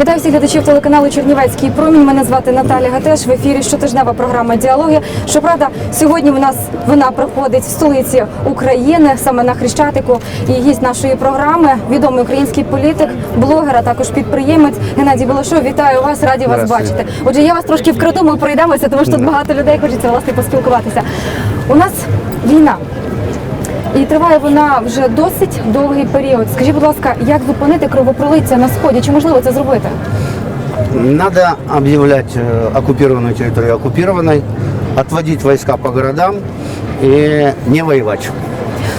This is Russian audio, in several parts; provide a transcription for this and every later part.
Вітаю всіх глядачів телеканалу Чернівецький промінь. Мене звати Наталя Гатеш. В ефірі щотижнева програма Діалоги. Щоправда, сьогодні в нас вона проходить в столиці України, саме на Хрещатику. І гість нашої програми відомий український політик, блогер, а також підприємець Геннадій Волошов. Вітаю вас, раді вас бачити. Отже, я вас трошки вкраду, ми пройдемося, тому що тут багато людей хочеться власне поспілкуватися. У нас війна. І триває вона вже досить довгий період. Скажіть, будь ласка, як зупинити кровопролиття на сході? Чи можливо це зробити? Надо объявлять э, оккупированную территорию оккупированной, отводить войска по городам и не воевать.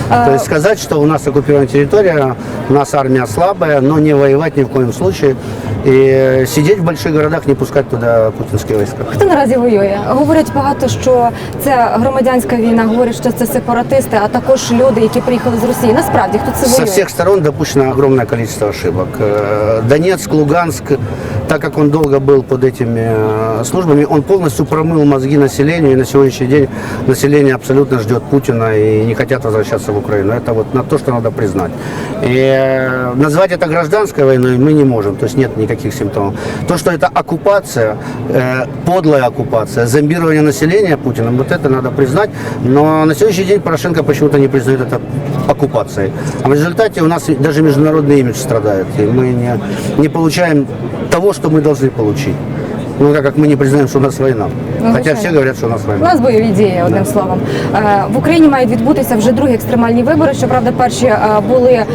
То есть сказать, что у нас оккупированная территория, у нас армия слабая, но не воевать ни в коем случае. И сидеть в больших городах, не пускать туда путинские войска. Хто наразі воює? Говорять багато, що це громадянська війна, говорять, що це сепаратисти, а також люди, які приїхали з Росії. Насправді хто це Со воює? всех сторон допущено огромное количество ошибок. Э, Донецк, Луганск, так как он долго был под этими э, службами, он полностью промыл мозги населению, и на сегодняшний день население абсолютно ждет Путина и не хотят возвращаться в Украину. Это вот на то, что надо признать. И э, назвать это гражданской войной мы не можем, то есть нет никаких симптомов. То, что это оккупация, э, подлая оккупация, зомбирование населения Путиным, вот это надо признать. Но на сегодняшний день Порошенко почему-то не признает это оккупацией. А в результате у нас даже международный имидж страдает. И мы не, не получаем того, что мы должны получить. Ну, так как мы не признаем, что у нас война. Ну, Хотя звичайно. все говорят, что у нас У война. нас бойові дії, одним словом. Е, В Україні мають відбутися вже другі екстремальні вибори. Щоправда, перші е, були е,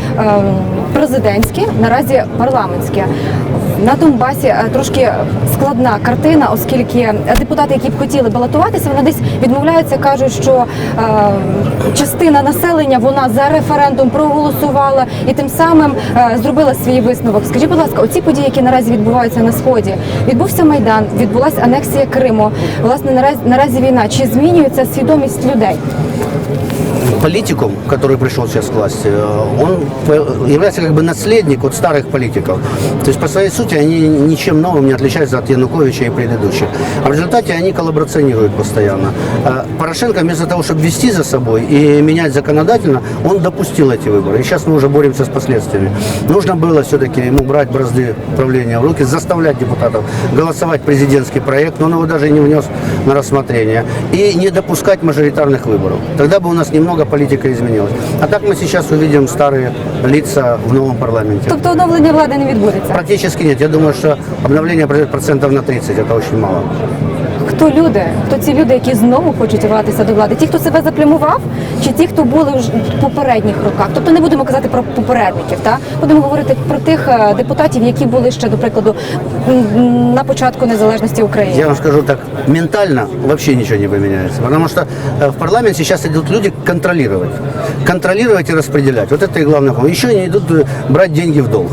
президентські, наразі парламентські. На Донбасі е, трошки складна картина, оскільки депутати, які б хотіли балотуватися, вони десь відмовляються, кажуть, що е, частина населення вона за референдум проголосувала і тим самим е, зробила свій висновок. Скажіть, будь ласка, оці події, які наразі відбуваються на сході, відбувся майдан, відбулася анексія Криму. Власне, наразі наразі війна. Чи змінюється свідомість людей? Политикум, который пришел сейчас к власти, э, он является как бы наследник от старых политиков. То есть по своей сути они ничем новым не отличаются от Януковича и предыдущих. А в результате они коллаборационируют постоянно. А Порошенко вместо того, чтобы вести за собой и менять законодательно, он допустил эти выборы. И сейчас мы уже боремся с последствиями. Нужно было все-таки ему брать бразды правления в руки, заставлять депутатов голосовать президентский проект, но он его даже не внес на рассмотрение. И не допускать мажоритарных выборов. Тогда бы у нас немного политика изменилась. А так мы сейчас увидим старые лица в новом парламенте. Тобто оновлення влади не відбудеться. Практически нет. Я думаю, что обновление произойдет процентов на 30. Это очень мало. Хто люди? Хто ці люди, які знову хочуть вертатися до влади? Ті, хто себе заплямував, чи ті, хто були вже в попередніх роках? Тобто не будемо казати про попередників, та будемо говорити про тих е, депутатів, які були ще до прикладу м, на початку незалежності України. Я вам скажу так, ментально вообще ничего не поменяется. Потому что э, в парламент сейчас идут люди контролировать. Контролировать и распределять. Вот это и главное. Еще они идут э, брать деньги в долг.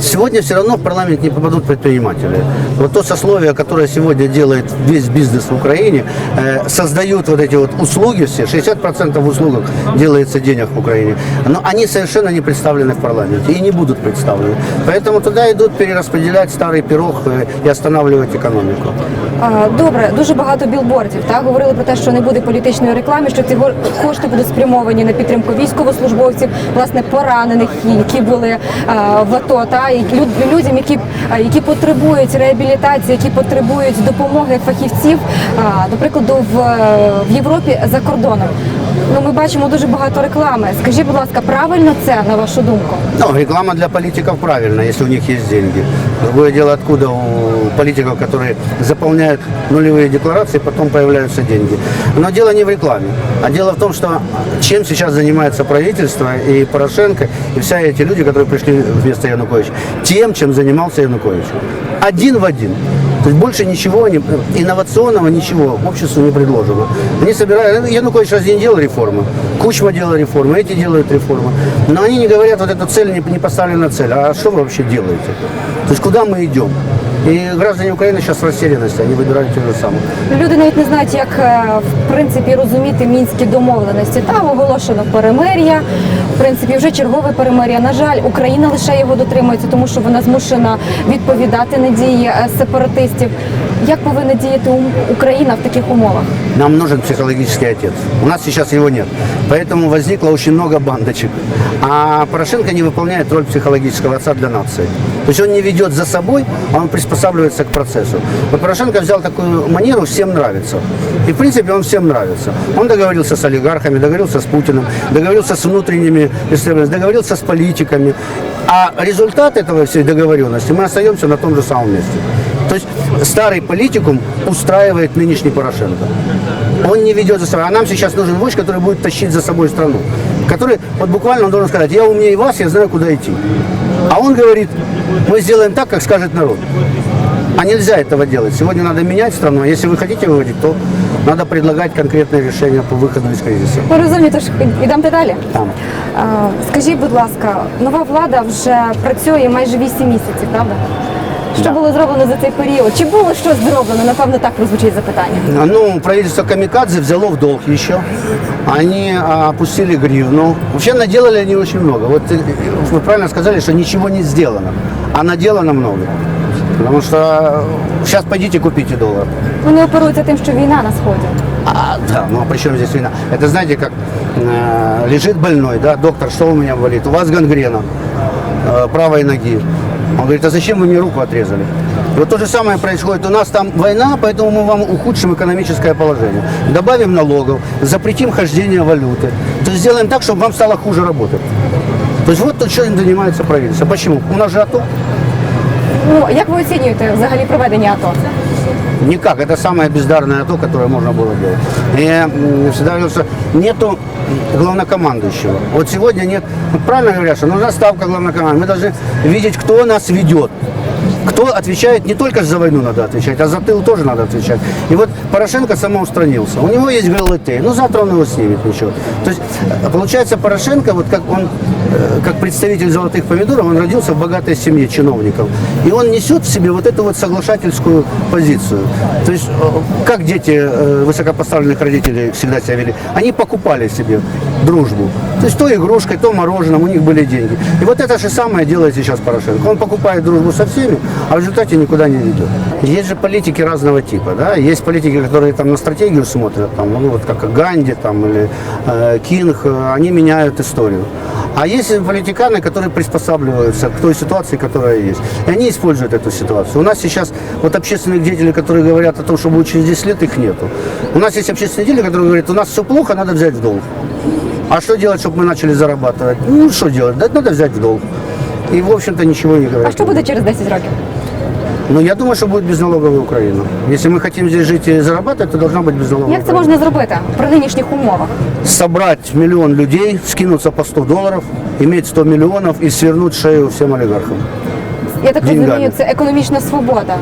Сегодня все равно в парламент не попадут предприниматели. Вот то сословие, которое сегодня делает весь бизнес в Украине, э, создают вот эти вот услуги все, 60% в услугах делается денег в Украине, но они совершенно не представлены в парламенте и не будут представлены. Поэтому туда идут перераспределять старый пирог э, и останавливать экономику. А, Добре, дуже багато білбордів. Так говорили про те, що не буде політичної реклами, що ці гор- кошти будуть спрямовані на підтримку військовослужбовців, власне поранених, які були а, в АТО, та і люд- людям, які а, які потребують реабілітації, які потребують допомоги фахівців, а, до прикладу, в, е, в Європі за кордоном. Ну, ми бачимо дуже багато реклами. Скажіть, будь ласка, правильно це на вашу думку? Ну, реклама для политиков правильно, если у них есть деньги. Другое дело, откуда у политиков, которые заполняют нулевые декларации, потом появляются деньги. Но дело не в рекламе, а дело в том, что чем сейчас занимается правительство и Порошенко, и вся эти люди, которые пришли вместо Януковича, тем, чем занимался Янукович. Один в один. То есть больше ничего не, инновационного ничего обществу не предложено. Они собирают, Янукович разве не делал реформы? Кучма делал реформы, эти делают реформы. Но они не говорят, вот эта цель не, не поставлена цель. А что вы вообще делаете? То есть куда мы идем? И граждане України зараз в вони вибирають те ж саме. Люди навіть не знають, як е, в принципі розуміти мінські домовленості. Там оголошено перемир'я. В принципі, вже чергове перемир'я. На жаль, Україна лише його дотримується, тому що вона змушена відповідати на дії е, сепаратистів. Як повинна діяти Україна в таких умовах? Нам нужен психологический отец. У нас сейчас его нет. Поэтому возникло очень много бандочек. А Порошенко не выполняет роль психологического отца для нации. То есть он не ведет за собой, а он приспосабливается к процессу. Вот Порошенко взял такую манеру «всем нравится». И в принципе он всем нравится. Он договорился с олигархами, договорился с Путиным, договорился с внутренними, договорился с политиками. А результат этого всей договоренности мы остаемся на том же самом месте. То есть старый политикум устраивает нынешний Порошенко. Он не ведет за собой. А нам сейчас нужен вождь, который будет тащить за собой страну. Который, вот буквально он должен сказать, я умнее вас, я знаю, куда идти. А он говорит, мы сделаем так, как скажет народ. А нельзя этого делать. Сегодня надо менять страну. А если вы хотите выводить, то надо предлагать конкретные решения по выходу из кризиса. Ви розумієте, що йдемте далі? Там. А, Скажіть, будь ласка, нова влада вже працює майже 8 місяців, правда? Що Да. було зроблено за цей період? Чи було щось зроблено? Напевно, так прозвучить запитання. Ну, правительство Камикадзе взяло в долг еще. Они а, опустили гривну. Вообще наделали они очень много. Вот э, вы правильно сказали, что ничего не сделано. А наделано много. Потому что сейчас пойдите купите доллар. Вони оперуються тим, що війна на сході. А, да, ну а при чем здесь вина? Это знаете, как э, лежит больной, да, доктор, что у меня болит? У вас гангрена э, правой ноги. Он говорит, а зачем вы мне руку отрезали? И вот то же самое происходит. У нас там война, поэтому мы вам ухудшим экономическое положение. Добавим налогов, запретим хождение валюты. То есть сделаем так, чтобы вам стало хуже работать. То есть вот то, чем занимается правительство. Почему? У нас же АТО. Ну як ви оцінюєте взагалі проведення АТО? Никак. Это самое бездарное то, которое можно было делать. И всегда говорил, что нету главнокомандующего. Вот сегодня нет. Вот правильно говорят, что нужна ставка главнокомандующего. Мы должны видеть, кто нас ведет. Кто отвечает, не только за войну надо отвечать, а за тыл тоже надо отвечать. И вот Порошенко самоустранился. У него есть ГЛТ, ну завтра он его снимет, ничего. То есть, э, получается, Порошенко, вот как он, э, как представитель золотых помидоров, он родился в богатой семье чиновников. И он несет в себе вот эту вот соглашательскую позицию. То есть, э, как дети высокопоставленных родителей всегда себя вели? Они покупали себе дружбу. То есть, то игрушкой, то мороженым, у них были деньги. И вот это же самое делает сейчас Порошенко. Он покупает дружбу со всеми, а в результате никуда не ведет. Есть же политики разного типа, да? Есть политики, которые там на стратегию смотрят, там, ну вот как Ганди там, или э, Кинг, э, они меняют историю. А есть политиканы, которые приспосабливаются к той ситуации, которая есть. И они используют эту ситуацию. У нас сейчас вот общественных деятелей, которые говорят о том, что будет через 10 лет, их нету. У нас есть общественные деятели, которые говорят, у нас все плохо, надо взять в долг. А что делать, чтобы мы начали зарабатывать? Ну, что делать? Да, надо взять в долг. И, в общем-то, ничего не говорят. А що буде через 10 років? Ну, я думаю, что будет безналоговая Украина. Если мы хотим здесь жить и зарабатывать, то должна быть безналоговая Як це Украина. можна зробити при нинішніх умовах? Собрать миллион людей, скинуться по 100 долларов, иметь 100 миллионов и свернуть шею всем олигархам. Я так Деньгами. розумію, це економічна свобода.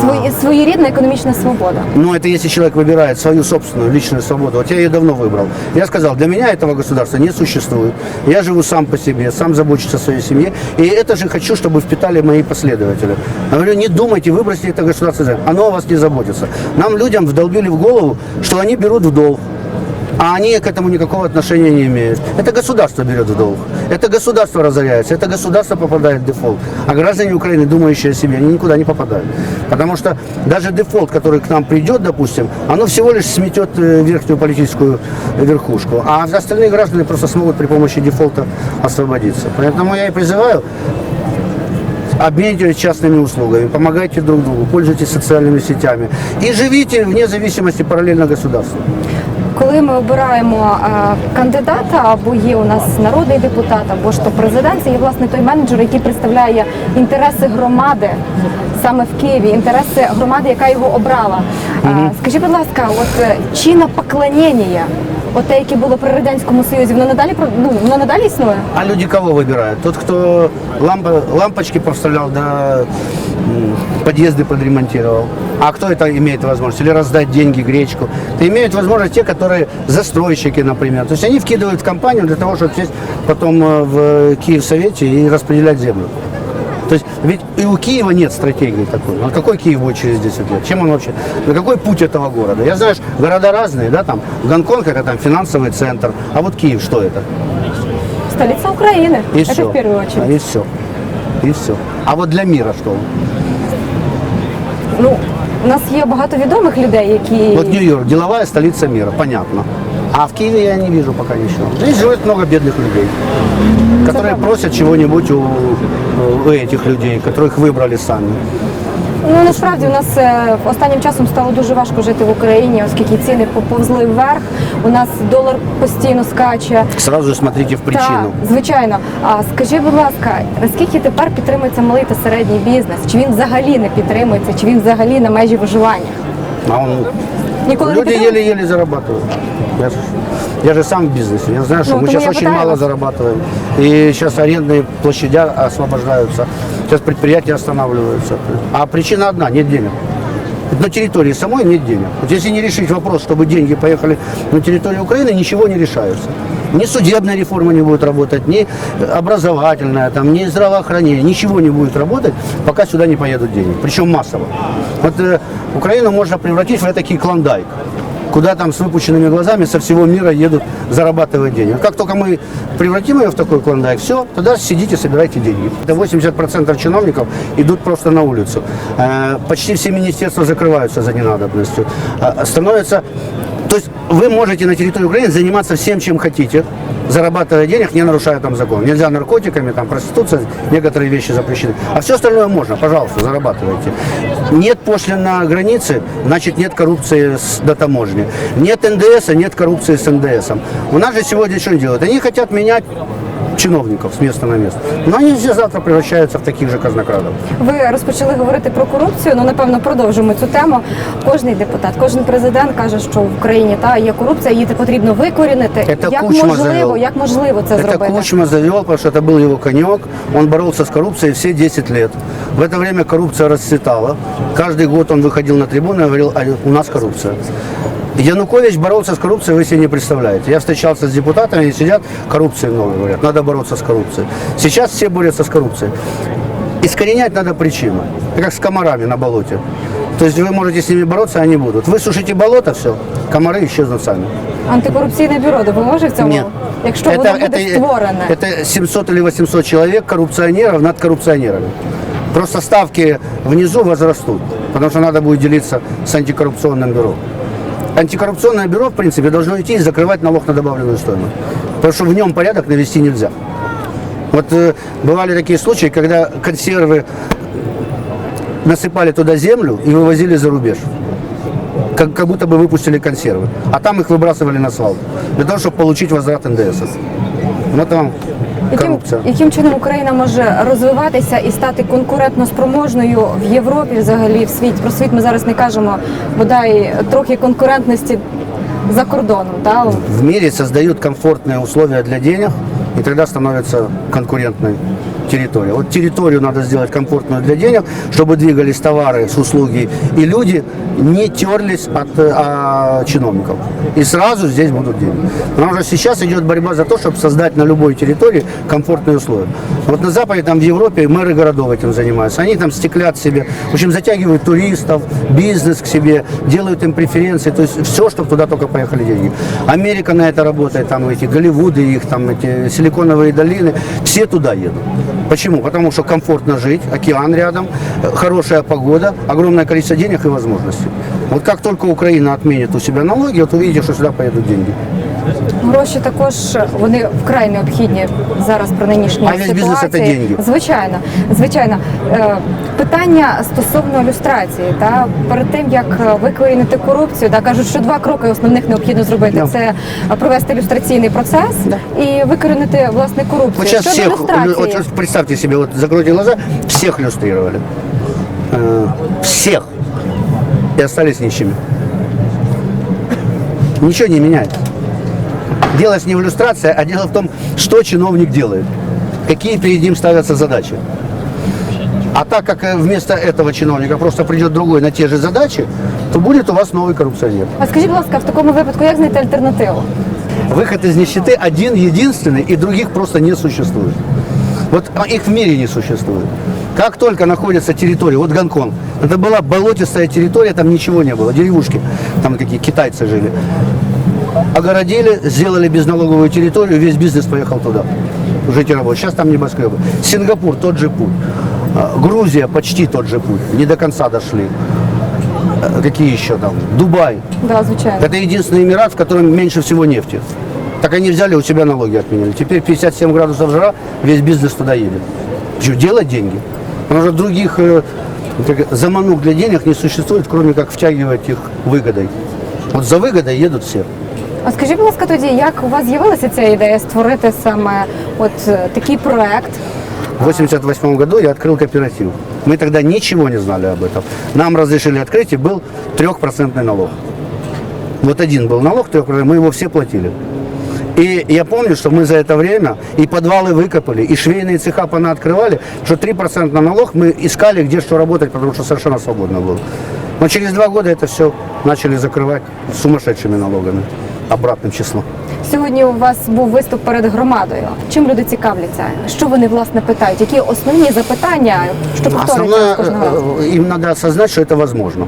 Свої, своєрідна економічна свобода. Но это если человек выбирает свою собственную личную свободу. Вот я ее давно выбрал. Я сказал, для меня этого государства не существует. Я живу сам по себе, сам забочусь о своей семье. И это же хочу, чтобы впитали мои последователи. Я говорю, не думайте, выбросьте это государство. из жизни. Оно о вас не заботится. Нам, людям, вдолбили в голову, что они берут в долг. А они к этому никакого отношения не имеют. Это государство берет в долг. Это государство разоряется. Это государство попадает в дефолт. А граждане Украины, думающие о себе, они никуда не попадают. Потому что даже дефолт, который к нам придет, допустим, оно всего лишь сметет э, верхнюю политическую верхушку. А остальные граждане просто смогут при помощи дефолта освободиться. Поэтому я и призываю обменивайтесь частными услугами, помогайте друг другу, пользуйтесь социальными сетями и живите вне зависимости параллельно государству. Коли ми обираємо е, кандидата, або є у нас народний депутат, або ж то президент, це є власне той менеджер, який представляє інтереси громади саме в Києві, інтереси громади, яка його обрала. Е, Скажіть, будь ласка, от чи чина поклонення, от те, яке було при радянському союзі, воно надалі про- ну, воно надалі існує? А люди кого выбирают? Тот, кто лампа, лампочки проставлял, да м, подъезды подремонтировал. А кто это имеет возможность? Или раздать деньги, гречку? Это имеют возможность те, которые застройщики, например. То есть они вкидывают в компанию для того, чтобы сесть потом э, в Киевсовете и распределять землю. То есть ведь и у Киева нет стратегии такой. А какой Киев будет через 10 лет? Чем он вообще? На какой путь этого города? Я знаю, что города разные, да, там Гонконг это там финансовый центр, а вот Киев что это? Столиця України. И це все. в першу очередь. И все. И все. А вот для мира что? он? Ну, У нас є багато відомих людей, які Вот Нью-Йорк, деловая столица мира, понятно. А в Киеве я не вижу пока ничего. Здесь живет много бедных людей, которые просят чего-нибудь у, у этих людей, которых выбрали сами. Ну насправді у нас е, останнім часом стало дуже важко жити в Україні, оскільки ціни поповзли вверх. У нас долар постійно скаче. Сразу же смотрите в причину. Так, звичайно. А скажіть, будь ласка, наскільки тепер підтримується малий та середній бізнес? Чи він взагалі не підтримується, чи він взагалі на межі виживання? А он... Ніколи не Люди підтримується? еле-еле зарабатывают. Я же, я же сам в бизнесе. Я знаю, что Ну, мы тому сейчас я очень пытаюсь. мало зарабатываем. И сейчас арендные площадя освобождаются. Сейчас предприятия останавливаются. А причина одна – нет денег. На территории самой нет денег. Вот если не решить вопрос, чтобы деньги поехали на территорию Украины, ничего не решается. Ни судебная реформа не будет работать, ни образовательная, там, ни здравоохранение, ничего не будет работать, пока сюда не поедут деньги. Причем массово. Вот э, Украину можно превратить в этакий клондайк куда там с выпученными глазами со всего мира едут зарабатывать деньги. Как только мы превратим ее в такой клондайк, все, тогда сидите, собирайте деньги. Это 80% чиновников идут просто на улицу. Э, Почти все министерства закрываются за ненадобностью. А, Становится... То есть вы можете на территории Украины заниматься всем, чем хотите, зарабатывая денег, не нарушая там закон. Нельзя наркотиками, там проституция, некоторые вещи запрещены. А все остальное можно, пожалуйста, зарабатывайте. Нет пошлин на границе, значит нет коррупции с, до таможни. Нет НДС, нет коррупции с НДСом. У нас же сегодня что делают? Они хотят менять чиновников с места на место. Но они все завтра превращаются в таких же казнокрадов. Ви розпочали говорити про корупцію. Ну напевно продовжимо цю тему. Кожний депутат, кожен президент каже, що в Україні та є корупція, її потрібно викорінити. Це як Кучма можливо, завел. як можливо це Это зробити? Кучма завел, потому что это был его конек. Он боролся с коррупцией все 10 лет. В это время коррупция расцветала. Каждый год он выходил на трибуну и говорил, а у нас коррупция. Янукович боролся с коррупцией, вы себе не представляете. Я встречался с депутатами, они сидят, коррупции много говорят, надо бороться с коррупцией. Сейчас все борются с коррупцией. Искоренять надо причину, Это как с комарами на болоте. То есть вы можете с ними бороться, а они будут. Высушите болото, все, комары исчезнут сами. Антикорупційне бюро допоможе в цьому, Нет. якщо воно буде створене. это 700 или 800 человек, коррупционеров над коррупционерами. Просто ставки внизу возрастут, потому что надо будет делиться с антикоррупционным бюро. Антикоррупционное бюро, в принципе, должно идти и закрывать налог на добавленную стоимость. Потому что в нем порядок навести нельзя. Вот э, бывали такие случаи, когда консервы насыпали туда землю и вывозили за рубеж. Как, как будто бы выпустили консервы. А там их выбрасывали на свалку. Для того, чтобы получить возврат НДС. Вот вам Яким, яким чином Україна може розвиватися і стати конкурентно спроможною в Європі, взагалі в світі? Про світ ми зараз не кажемо, бодай трохи конкурентності за кордоном. Та? В мире создают комфортные условия для денег, и тогда становится конкурентной территория. Вот территорию надо сделать комфортную для денег, чтобы двигались товары с услуги, и люди не терлись от а, чиновников. И сразу здесь будут деньги. Потому что сейчас идет борьба за то, чтобы создать на любой территории комфортные условия. Вот на Западе, там в Европе мэры городов этим занимаются. Они там стеклят себе, в общем, затягивают туристов, бизнес к себе, делают им преференции, то есть все, чтобы туда только поехали деньги. Америка на это работает, там эти Голливуды, их там эти силиконовые долины, все туда едут. Почему? Потому что комфортно жить, океан рядом, э, хорошая погода, огромное количество денег и возможностей. Вот как только Украина отменит у себя налоги, вот увидите, что сюда поедут деньги. Гроші також вони вкрай необхідні зараз при нинішній А ситуації. це деньги. Звичайно, звичайно. Е, Питання стосовно люстрації, та перед тим як е, викорінити корупцію, та кажуть, що два кроки основних необхідно зробити: Да. це е, провести люстраційний процес і викорінити власне корупцію. Щодо всех, люстрації, вот сейчас представьте себе, вот закройте глаза, всех иллюстрировали. Э, Всех. И остались нищими. Ничего не меняется. Дело не в иллюстрации, а дело в том, что чиновник делает. Какие перед ним ставятся задачи. А так как э, вместо этого чиновника просто придет другой на те же задачи, то будет у вас новый коррупционер. а скажіть, будь ласка, в такому випадку як знайти альтернативу? Выход из нищеты один, единственный, и других просто не существует. Вот а, их в мире не существует. Как только находится территория, вот Гонконг, это была болотистая территория, там ничего не было, деревушки, там какие китайцы жили. Огородили, сделали безналоговую территорию, весь бизнес поехал туда. Жить и работать. Сейчас там небоскребы. Сингапур тот же путь. А, Грузия почти тот же путь. Не до конца дошли. Э, Какие еще там? Дубай. Да, звичайно. Это единственный Эмират, в котором меньше всего нефти. Так они взяли, у себя налоги отменили. Теперь 57 градусов жара, весь бизнес туда едет. Что, делать деньги? Потому что других э, заманук для денег не существует, кроме как втягивать их выгодой. Вот за выгодой едут все. А скажіть, будь ласка, тоді, як у вас з'явилася ця ідея створити саме от е, такий проект? В 88 году я открыл кооператив. Мы тогда ничего не знали об этом. Нам разрешили открыть, и был трехпроцентный налог. Вот один был налог, трехпроцентный, мы его все платили. И я помню, что мы за это время и подвалы выкопали, и швейные цеха понаоткрывали, что 3% налог мы искали, где что работать, потому что совершенно свободно было. Но через два года это все начали закрывать сумасшедшими налогами, обратным числом. Сьогодні у вас був виступ перед громадою. Чим люди цікавляться? Що вони власне питають? Які основні запитання, що повторюються Основное, кожного разу? э, им надо осознать, что это возможно.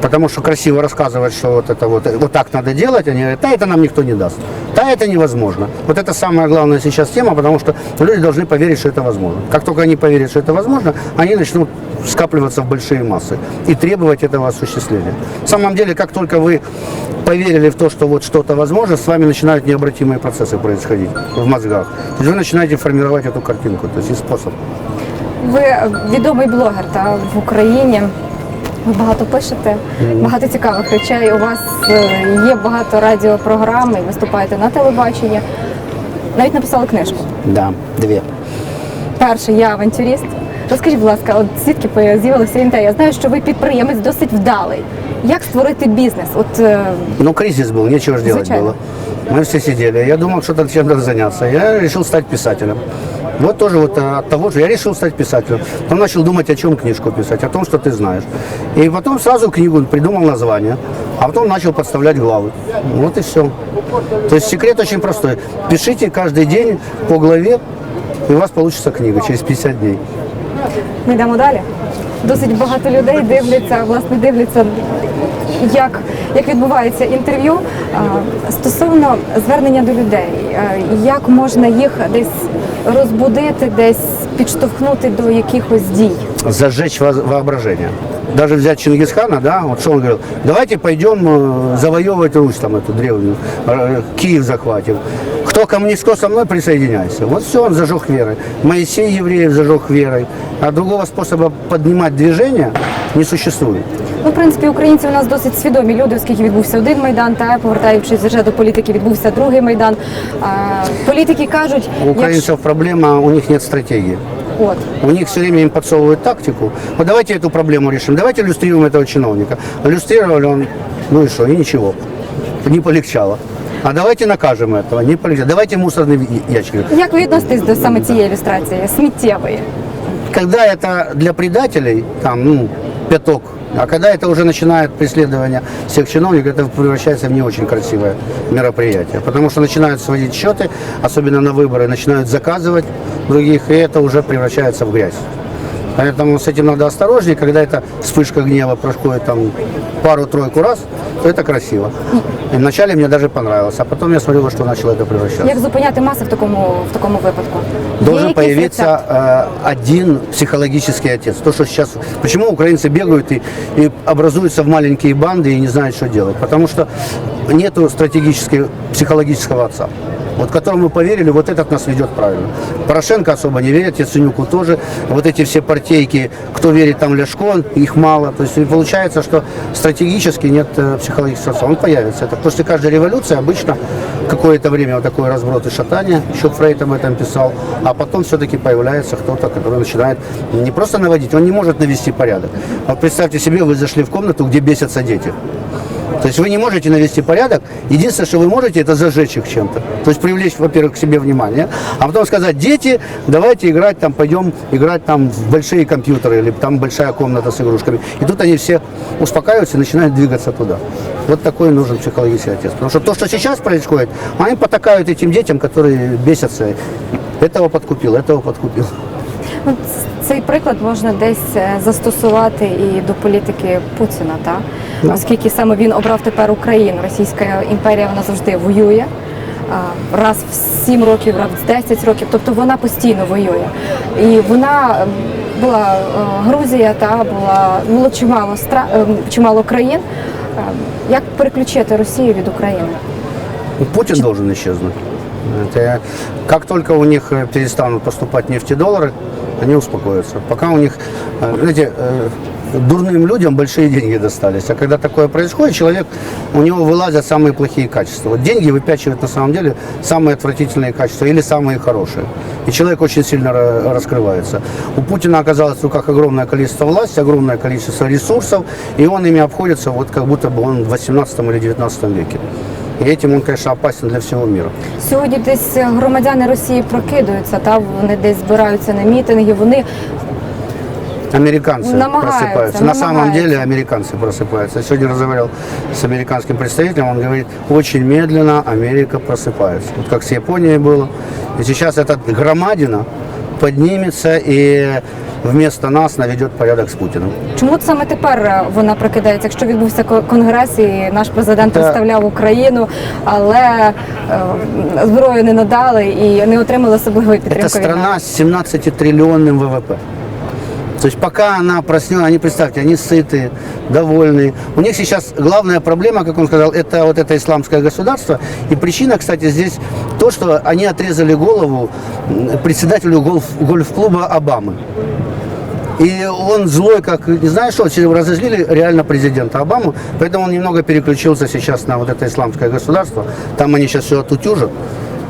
Потому что красиво рассказывать, что вот это вот, вот так надо делать, они говорят, да это нам никто не даст. Да это невозможно. Вот это самая главная сейчас тема, потому что люди должны поверить, что это возможно. Как только они поверят, что это возможно, они начнут скапливаться в большие массы и требовать этого осуществления. На самом деле, как только вы поверили в то, что вот что-то возможно, с вами начинают необратимые процессы происходить в мозгах. То есть вы начинаете формировать эту картинку, то есть и способ. Ви відомий блогер та в Україні. Ви багато пишете, багато цікавих речей. У вас е, є багато радіопрограм, і виступаєте на телебаченні. Навіть написали книжку. Да, две. Перше, я авантюрист. Розкажіть, будь ласка, от звідки з'явилася ідея? Я знаю, що ви підприємець досить вдалий. Як створити бізнес? От е, Ну, кризис был, нечего ж делать Звичайно. было. Мы все сидели. Я думал, что-то чем надо заняться. Я решил стать писателем. Вот тоже вот э, от того же я решил стать писателем. Потом начал думать, о чем книжку писать, о том, что ты знаешь. И потом сразу книгу придумал название, а потом начал подставлять главы. Вот и все. То есть секрет очень простой. Пишите каждый день по главе, и у вас получится книга через 50 дней. ми йдемо далі. Досить багато людей дивляться, власне, дивляться, як, як відбувається інтерв'ю А, стосовно звернення до людей, а, як можна їх десь розбудити, десь підштовхнути до якихось дій. зажечь воз- воображение. Даже взять Чингисхана, да, вот что он говорил, давайте пойдем э, завоевывать Русь там эту древнюю, э, Киев захватим. Кто коммунист, кто со мной, присоединяйся. Вот все, он зажег верой. Моисей евреев зажег верой. А другого способа поднимать движение не существует. Ну, в принципі, українці у нас досить свідомі люди, оскільки відбувся один майдан, та повертаючись вже до політики, відбувся другий майдан. А, політики кажуть, У украинцев проблема, у них нет стратегии. от У них все время им подсовывают тактику. Вот давайте эту проблему решим. Давайте иллюстрируем этого чиновника. Иллюстрировали он, ну и что, и ничего. Не полегчало. А давайте накажем этого, не полегчало. Давайте мусорный ящик. як ви відноситесь до саме цієї ілюстрації сміттєвої? Когда это для предателей, там, ну, пяток, а когда это уже начинает преследование всех чиновников, это превращается в не очень красивое мероприятие. Потому что начинают сводить счеты, особенно на выборы, начинают заказывать других, и это уже превращается в грязь. Поэтому с этим надо осторожнее, когда эта вспышка гнева происходит там пару-тройку раз, то это красиво. И вначале мне даже понравилось, а потом я смотрю, во что начало это превращаться. Як зупиняти маси в такому в такому випадку? Должен появиться э, один психологический отец. То, что сейчас... Почему украинцы бегают и, и образуются в маленькие банды и не знают, что делать? Потому что нету стратегического психологического отца. Вот которому поверили, вот этот нас ведет правильно. Порошенко особо не верит, Яценюку тоже. Вот эти все партейки, кто верит там Ляшко, их мало. То есть получается, что стратегически нет э, психологического. Он появится. Это после каждой революции обычно какое-то время вот такой разброд и шатание, еще Фрейд об этом писал, а потом все-таки появляется кто-то, который начинает не просто наводить, он не может навести порядок. Вот представьте себе, вы зашли в комнату, где бесятся дети. То есть вы не можете навести порядок. Единственное, что вы можете, это зажечь их чем-то. То есть привлечь, во-первых, к себе внимание, а потом сказать, дети, давайте играть там, пойдем играть там в большие компьютеры или там большая комната с игрушками. И тут они все успокаиваются и начинают двигаться туда. Вот такой нужен психологический отец. Потому что то, что сейчас происходит, они потакают этим детям, которые бесятся. Этого подкупил, этого подкупил. Ну, ц- Цей приклад можна десь е, застосувати і до політики Путіна, та Да. оскільки саме він обрав тепер Україну. Російська імперія вона завжди воює. а, Раз в 7 років, раз в 10 років, тобто вона постійно воює. І вона ем, була е, Грузія, та була було чимало стра... е, чимало країн. Е, Як переключити Росію від України? Путин должен исчезнуть. Это, как только у них э, перестанут поступать нефтедоллары, они успокоятся. Пока у них, э, знаете, э, дурным людям большие деньги достались. А когда такое происходит, человек, у него вылазят самые плохие качества. Вот деньги выпячивают на самом деле самые отвратительные качества или самые хорошие. И человек очень сильно ра- раскрывается. У Путина оказалось в руках огромное количество власти, огромное количество ресурсов, и он ими обходится вот как будто бы он в 18 или 19 веке. И этим он, конечно, опасен для всего мира. Сьогодні десь громадяни Росії прокидаються, та вони десь збираються на мітинги. Вони Американцы Намагаются, просыпаются. На самом намагаются. деле американцы просыпаются. Я сегодня разговаривал с американским представителем, он говорит, очень медленно Америка просыпается. Вот как с Японией было. И сейчас эта громадина поднимется и вместо нас наведет порядок с Путиным. чому саме тепер е, вона прокидається? Якщо відбувся ко- конгрес і наш президент Та- представляв Україну, але е, зброю не надали і не отримали особливої підтримки. Это від нас. страна с 17-триллионным ВВП. То есть пока она проснется, они, представьте, они сытые, довольные. У них сейчас главная проблема, как он сказал, это вот это исламское государство. И причина, кстати, здесь то, что они отрезали голову председателю гольф- гольф-клуба Обамы. И он злой, как, не знаю что, разозлили реально президента Обаму, поэтому он немного переключился сейчас на вот это исламское государство. Там они сейчас все отутюжат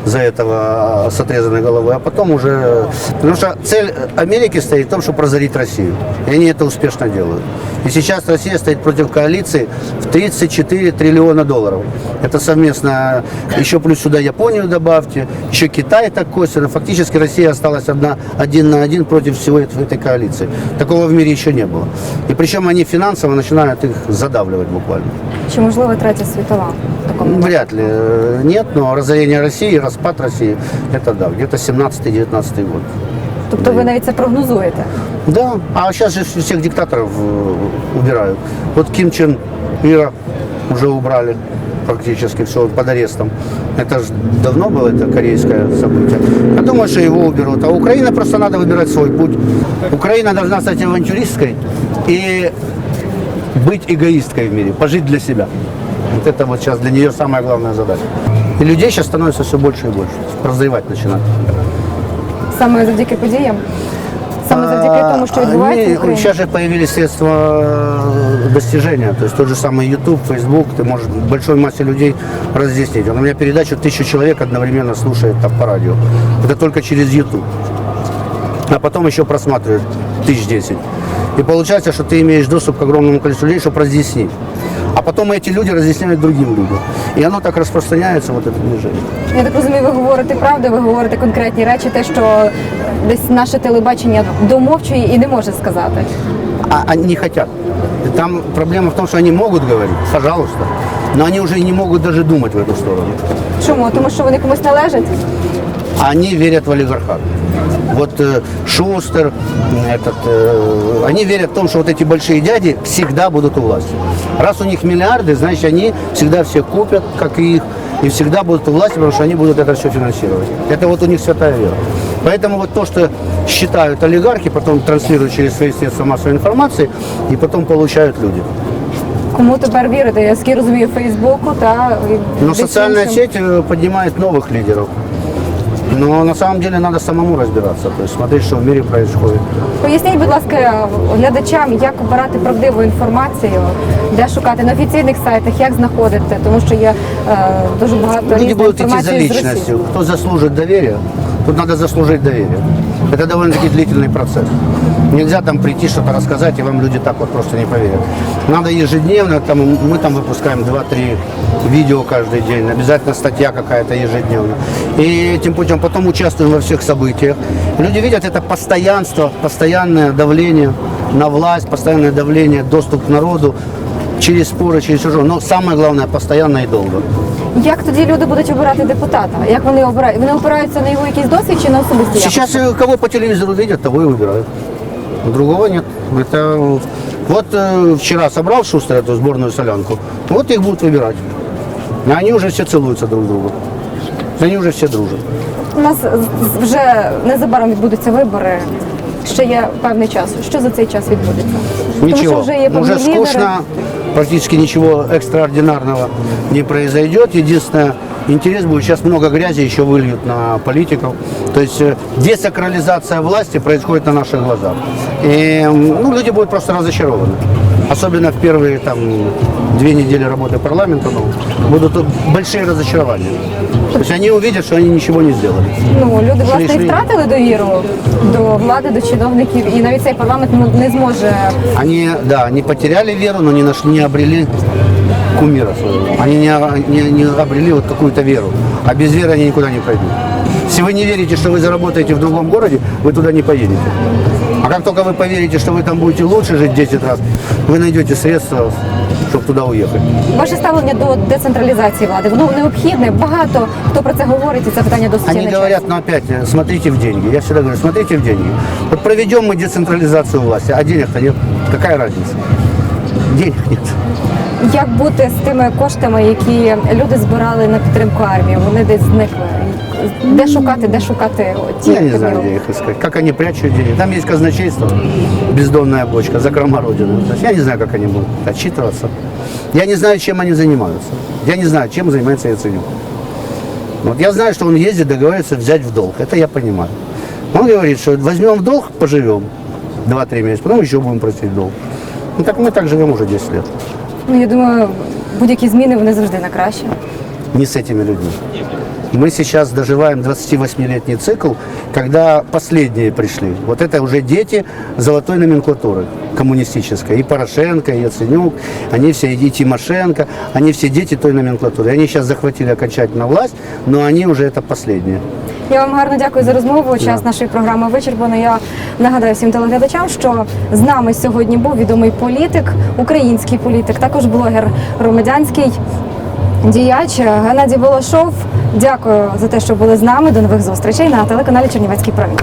за этого а, с отрезанной головой, а потом уже... Потому что цель Америки стоит в том, чтобы разорить Россию. И они это успешно делают. И сейчас Россия стоит против коалиции в 34 триллиона долларов. Это совместно, еще плюс сюда Японию добавьте, еще Китай так косвенно. Фактически Россия осталась одна, один на один против всего этой, коалиции. Такого в мире еще не было. И причем они финансово начинают их задавливать буквально. Чи можливо третя світова? Вряд ли э, нет, но разорение России, распад России, это да, где-то 17-19 год. Тобто ви навіть це прогнозуєте? Да, а сейчас же всех диктаторов э, убирают. Вот Ким Чен Ира уже убрали практически все под арестом. Это же давно было это корейское событие. Я думаю, что его уберут. А Украина просто надо выбирать свой путь. Украина должна стать авантюристской и быть эгоисткой в мире, пожить для себя. Вот это вот сейчас для нее самая главная задача. И людей сейчас становится все больше и больше. Прозревать начинают. Саме завдяки подіям? Саме завдяки тому, що відбувається в Они- Україні? Сейчас же появились средства э, достижения, то есть тот же самый YouTube, Facebook, ты можешь большой массе людей разъяснить. Вот У меня передачу тысячу человек одновременно слушает там по радио. Это только через YouTube. А потом еще просматривают тысяч десять. И получается, что ты имеешь доступ к огромному количеству людей, чтобы разъяснить. А потом эти люди разъясняют другим людям. И оно так распространяется, вот это движение. Я так розумію, ви говорите правду, ви говорите конкретні речі, те, що десь наше телебачення домовчує і не може сказати. А они не хотят. И Там проблема в том, что они могут говорить, пожалуйста, но они уже не могут даже думать в эту сторону. Чому? Тому що вони комусь належать? Они верят в олигархат. Вот э, Шустер, м, этот, э, они верят в том, что вот эти большие дяди всегда будут у власти. Раз у них миллиарды, значит, они всегда все купят, как и их, и всегда будут у власти, потому что они будут это все финансировать. Это вот у них святая вера. Поэтому вот то, что считают олигархи, потом транслируют через свои средства массовой информации, и потом получают люди. Кому тепер вірити? Я скільки розумію Фейсбуку та і Но десь социальная іншим. сеть э, поднимает новых лидеров. Но на самом деле надо самому разбираться, то есть смотреть, что в мире происходит. Поясніть, будь ласка, глядачам, як обирати правдиву інформацію, де шукати на офіційних сайтах, як знаходити, тому що є е, дуже багато Люди різної будут идти за інформації з Росії. личностью. Кто заслужит доверия, тут надо заслужить доверие. Это довольно-таки длительный процесс. Нельзя там прийти что-то рассказать, и вам люди так вот просто не поверят. Надо ежедневно, там, мы там выпускаем 2-3 видео каждый день, обязательно статья какая-то ежедневно. И этим путем потом участвуем во всех событиях. Люди видят это постоянство, постоянное давление на власть, постоянное давление, доступ к народу через споры, через чужое. Но самое главное, постоянно и долго. Як тоді люди будуть обирати депутата? Як вони обирають? Вони опираються на його якийсь досвід чи на особисті? якості? Сейчас э, кого по телевизору видят, того и выбирают. Другого нет. Это э, вот э, вчера собрал Шустер эту сборную солянку, вот их будут выбирать. А они уже все целуются друг другу. Они уже все дружат. У нас з- з- вже незабаром відбудуться вибори. ще є певний час. Що за цей час відбудеться? Тому Ничего, що вже є певні уже лідери. скучно, практически ничего экстраординарного не произойдет. Единственное, интерес будет, сейчас много грязи еще выльют на политиков. То есть э, десакрализация власти происходит на наших глазах. И м, ну, люди будут просто разочарованы. Особенно в первые там, две недели работы парламента ну, будут большие разочарования. То есть они увидят, что они ничего не сделали. Ну люди власне і Шли-шли. втратили довіру до влади, до чиновників, і навіть цей парламент ну, не зможе. Они, да, они потеряли веру, но не нашли, не обрели кумира своего. Они не, не, не обрели вот какую-то веру. А без веры они никуда не пройдут. Если вы не верите, что вы заработаете в другом городе, вы туда не поедете. А как только вы поверите, что вы там будете лучше жить 10 раз, вы найдете средства, чтобы туда уехать. Ваше ставлення до децентралізації влади воно необхідне. Багато хто про це говорить, і це питання досить Они на говорят, но опять, э, смотрите в деньги. Я всегда говорю, смотрите в деньги. Вот проведем мы децентрализацию власти, а денег-то нет. Какая разница? Денег нет. Як бути з тими коштами, які люди збирали на підтримку армії? Вони десь зникли. Де шукати, де шукати ті Я не знаю, копійки? где их искать. Как они прячут деньги. Там есть казначейство, бездонная бочка, закрома Родины. То есть я не знаю, как они будут отчитываться. Я не знаю, чем они занимаются. Я не знаю, чем занимается Яценюк. Вот я знаю, что он ездит договаривается взять в долг. Это я понимаю. Он говорит, что возьмем в долг, поживем 2-3 месяца, потом еще будем просить долг. Ну так мы так живем уже 10 лет. Ну я думаю, будь-які зміни вони завжди на краще. не с этими людьми. Мы сейчас доживаем 28-летний цикл, когда последние пришли. Вот это уже дети золотой номенклатуры коммунистической. И Порошенко, и Яценюк, они все, и Тимошенко, они все дети той номенклатуры. Они сейчас захватили окончательно власть, но они уже это последние. Я вам гарно дякую за розмову. Час нашої програми вичерпано. Я нагадаю всім телеглядачам, що з нами сьогодні був відомий політик, український політик, також блогер громадянський діяч Геннадій Волошов. Дякую за те, що були з нами. До нових зустрічей на телеканалі Чернівецький промінь.